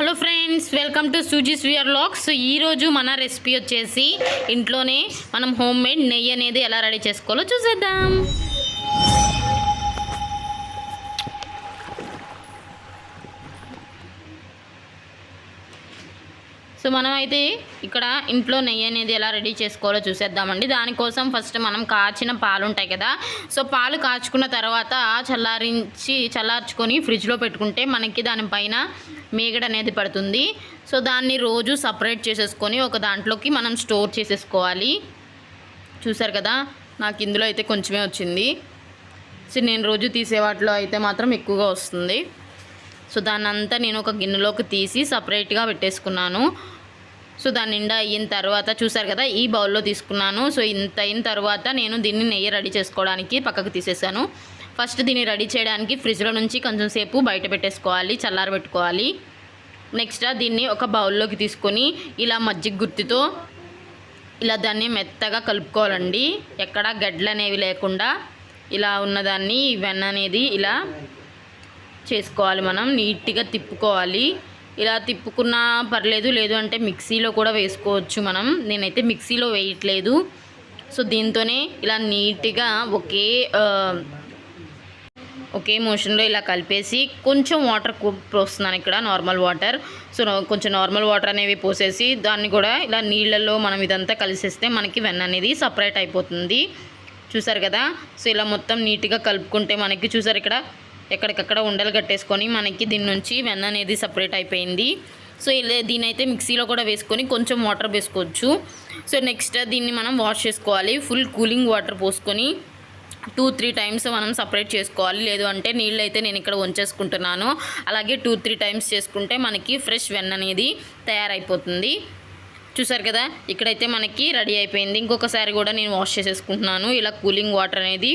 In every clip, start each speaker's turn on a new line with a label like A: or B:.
A: Hello friends welcome to Suji's vlogs. ఈరోజు మన recipe వచ్చేసి ఇంట్లోనే మనం హోమ్ మేడ్ నెయ్యి అనేది ఎలా రెడీ చేసుకోవాలో చూసేద్దాం. సో మనమైతే ఇక్కడ ఇంట్లో నెయ్యి అనేది ఎలా రెడీ చేసుకోవాలో చూసేద్దామండి. దానికోసం ఫస్ట్ మనం కాచిన పాలు ఉంటాయి కదా. సో పాలు కాచుకున్న తర్వాత చల్లారించి చల్లార్చుకొని ఫ్రిడ్జ్లో పెట్టుకుంటే మనకి దానిపైన మేగడ అనేది పడుతుంది. సో దాన్ని రోజు సపరేట్ చేసేసుకొని ఒక దాంట్లోకి మనం స్టోర్ చేసేసుకోవాలి. చూసారు కదా నాకు ఇందులో అయితే కొంచెమే వచ్చింది. సో నేను రోజు తీసే వాటిలో అయితే మాత్రం ఎక్కువగా వస్తుంది. సో దాన్నంతా నేను ఒక గిన్నెలోకి తీసి సపరేట్గా పెట్టేసుకున్నాను. సో దాని నిండా అయిన తర్వాత చూసారు కదా ఈ బౌల్లో తీసుకున్నాను. సో ఇంత అయిన తర్వాత నేను దీన్ని నెయ్యి రెడీ చేసుకోవడానికి పక్కకు తీసేసాను. ఫస్ట్ దీన్ని రెడీ చేయడానికి ఫ్రిడ్జ్లో నుంచి కొంచెం సేపు బయట పెట్టేసుకోవాలి చల్లారబెట్టుకోవాలి నెక్స్ట్ దీన్ని ఒక బౌల్లోకి తీసుకొని ఇలా మజ్జిగ గుర్తితో ఇలా దాన్ని మెత్తగా కలుపుకోవాలండి. ఎక్కడ గడ్డలు అనేవి లేకుండా ఇలా ఉన్నదాన్ని వెన్న అనేది ఇలా చేసుకోవాలి మనం నీట్గా తిప్పుకోవాలి. ఇలా తిప్పుకున్నా పర్లేదు లేదు అంటే మిక్సీలో కూడా వేసుకోవచ్చు మనం. నేనైతే మిక్సీలో వేయట్లేదు. సో దీంతోనే ఇలా నీట్గా ఒకే ఒకే మోషన్లో ఇలా కలిపేసి కొంచెం వాటర్ పోస్తున్నాను ఇక్కడ నార్మల్ వాటర్. సో కొంచెం నార్మల్ వాటర్ అనేవి పోసేసి దాన్ని కూడా ఇలా నీళ్ళల్లో మనం ఇదంతా కలిసేస్తే మనకి వెన్న అనేది సపరేట్ అయిపోతుంది. చూసారు కదా? సో ఇలా మొత్తం నీట్గా కలుపుకుంటే మనకి చూసారు ఇక్కడ ఎక్కడికక్కడ ఉండలు కట్టేసుకొని మనకి దీని నుంచి వెన్న అనేది సపరేట్ అయిపోయింది. సో ఇలా దీని అయితే మిక్సీలో కూడా వేసుకొని కొంచెం వాటర్ వేసుకోవచ్చు. సో నెక్స్ట్ దీన్ని మనం వాష్ చేసుకోవాలి. ఫుల్ కూలింగ్ వాటర్ పోసుకొని టూ త్రీ టైమ్స్ మనం సపరేట్ చేసుకోవాలి. లేదు అంటే నీళ్ళు అయితే నేను ఇక్కడ ఉంచేసుకుంటున్నాను అలాగే టూ త్రీ టైమ్స్ చేసుకుంటే మనకి ఫ్రెష్ వెన్న అనేది తయారైపోతుంది. చూసారు కదా? ఇక్కడైతే మనకి రెడీ అయిపోయింది. ఇంకొకసారి కూడా నేను వాష్ చేసేసుకుంటున్నాను. ఇలా కూలింగ్ వాటర్ అనేది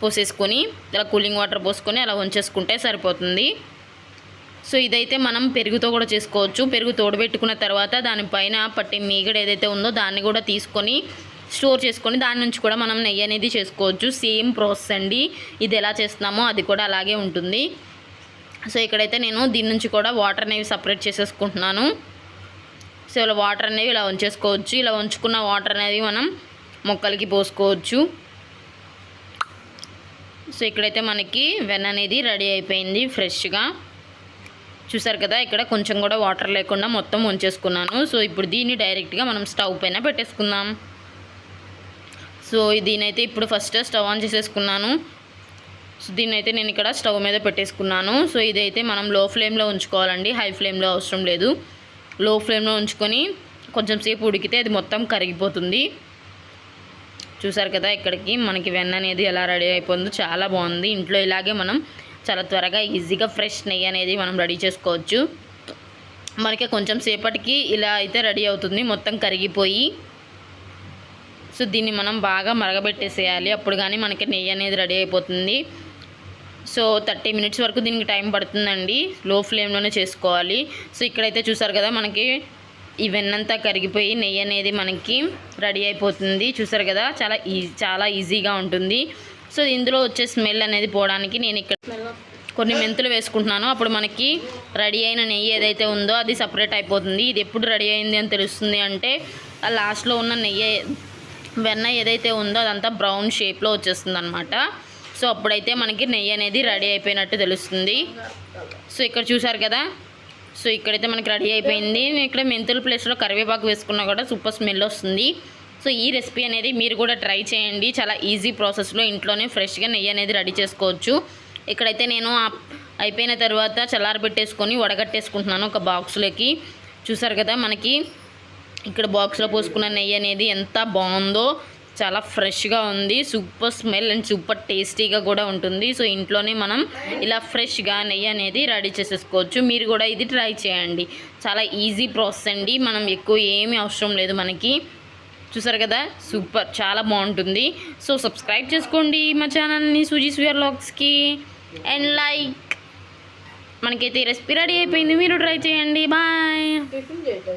A: పోసేసుకొని ఇలా కూలింగ్ వాటర్ పోసుకొని అలా ఉంచేసుకుంటే సరిపోతుంది. సో ఇదైతే మనం పెరుగుతో కూడా చేసుకోవచ్చు. పెరుగు తోడబెట్టుకున్న తర్వాత దానిపైన పట్టే మీగడ ఏదైతే ఉందో దాన్ని కూడా తీసుకొని స్టోర్ చేసుకొని దాని నుంచి కూడా మనం నెయ్యి అనేది చేసుకోవచ్చు. సేమ్ ప్రాసెస్ అండి. ఇది ఎలా చేస్తున్నామో అది కూడా అలాగే ఉంటుంది. సో ఇక్కడైతే నేను దీని నుంచి కూడా వాటర్ అనేవి సపరేట్ చేసేసుకుంటున్నాను. సో ఇలా వాటర్ అనేవి ఇలా ఉంచేసుకోవచ్చు ఇలా ఉంచుకున్న వాటర్ అనేది మనం మొక్కలకి పోసుకోవచ్చు. సో ఇక్కడైతే మనకి వెన్ అనేది రెడీ అయిపోయింది ఫ్రెష్గా. చూసారు కదా ఇక్కడ కొంచెం కూడా వాటర్ లేకుండా మొత్తం ఉంచేసుకున్నాను. సో ఇప్పుడు దీన్ని డైరెక్ట్గా మనం స్టవ్ పైన పెట్టేసుకుందాం. సో దీనైతే ఇప్పుడు ఫస్ట్ స్టవ్ ఆన్ చేసేసుకున్నాను. సో దీన్నైతే నేను ఇక్కడ స్టవ్ మీద పెట్టేసుకున్నాను. సో ఇదైతే మనం లో ఫ్లేమ్లో ఉంచుకోవాలండి. హై ఫ్లేమ్లో అవసరం లేదు. లో ఫ్లేమ్లో ఉంచుకొని కొంచెం సేపు ఉడికితే అది మొత్తం కరిగిపోతుంది. చూసారు కదా ఇక్కడికి. మనకి వెన్న అనేది ఎలా రెడీ అయిపోయిందో చాలా బాగుంది. ఇంట్లో ఇలాగే మనం చాలా త్వరగా ఈజీగా ఫ్రెష్ నెయ్యి అనేది మనం రెడీ చేసుకోవచ్చు. మనకి కొంచెం సేపటికి ఇలా అయితే రెడీ అవుతుంది. మొత్తం కరిగిపోయి. సో దీన్ని మనం బాగా మరగబెట్టేసేయాలి. అప్పుడు కానీ మనకి నెయ్యి అనేది రెడీ అయిపోతుంది. సో థర్టీ మినిట్స్ వరకు దీనికి టైం పడుతుందండి. లో ఫ్లేమ్లోనే చేసుకోవాలి. సో ఇక్కడైతే చూసారు కదా మనకి ఈ వెన్నంతా కరిగిపోయి నెయ్యి అనేది మనకి రెడీ అయిపోతుంది. చూసారు కదా చాలా ఈజీ చాలా ఈజీగా ఉంటుంది. సో ఇందులో వచ్చే స్మెల్ అనేది పోవడానికి నేను ఇక్కడ కొన్ని మెంతులు వేసుకుంటున్నాను. అప్పుడు మనకి రెడీ అయిన నెయ్యి ఏదైతే ఉందో అది సపరేట్ అయిపోతుంది. ఇది ఎప్పుడు రెడీ అయింది అని తెలుస్తుంది అంటే ఆ లాస్ట్లో ఉన్న నెయ్యి వెన్న ఏదైతే ఉందో అదంతా బ్రౌన్ షేప్లో వచ్చేస్తుంది అనమాట సో అప్పుడైతే మనకి నెయ్యి అనేది రెడీ అయిపోయినట్టు తెలుస్తుంది. సో ఇక్కడ చూసారు కదా సో ఇక్కడైతే మనకి రెడీ అయిపోయింది. ఇక్కడ మెంతుల ప్లేస్లో కరివేపాకు వేసుకున్నా కూడా సూపర్ స్మెల్ వస్తుంది. సో ఈ రెసిపీ అనేది మీరు కూడా ట్రై చేయండి. చాలా ఈజీ ప్రాసెస్లో ఇంట్లోనే ఫ్రెష్గా నెయ్యి అనేది రెడీ చేసుకోవచ్చు. ఇక్కడైతే నేను ఆ- అయిపోయిన తర్వాత చల్లారబెట్టేసుకొని వడగట్టేసుకుంటున్నాను ఒక బాక్స్లోకి. చూసారు కదా మనకి ఇక్కడ బాక్స్లో పోసుకున్న నెయ్యి అనేది ఎంత బాగుందో. చాలా ఫ్రెష్గా ఉంది సూపర్ స్మెల్ అండ్ సూపర్ టేస్టీగా కూడా ఉంటుంది. సో ఇంట్లోనే మనం ఇలా ఫ్రెష్గా నెయ్యి అనేది రెడీ చేసేసుకోవచ్చు. మీరు కూడా ఇది ట్రై చేయండి. చాలా ఈజీ ప్రాసెస్ అండి. మనం ఎక్కువ ఏమీ అవసరం లేదు మనకి. చూసారు కదా? సూపర్. చాలా బాగుంటుంది. సో సబ్స్క్రైబ్ చేసుకోండి మా ఛానల్ని సూజీ స్వీర్ లాగ్స్కి అండ్ లైక్. మనకైతే ఈ రెసిపీ రెడీ అయిపోయింది. మీరు ట్రై చేయండి. బాయ్.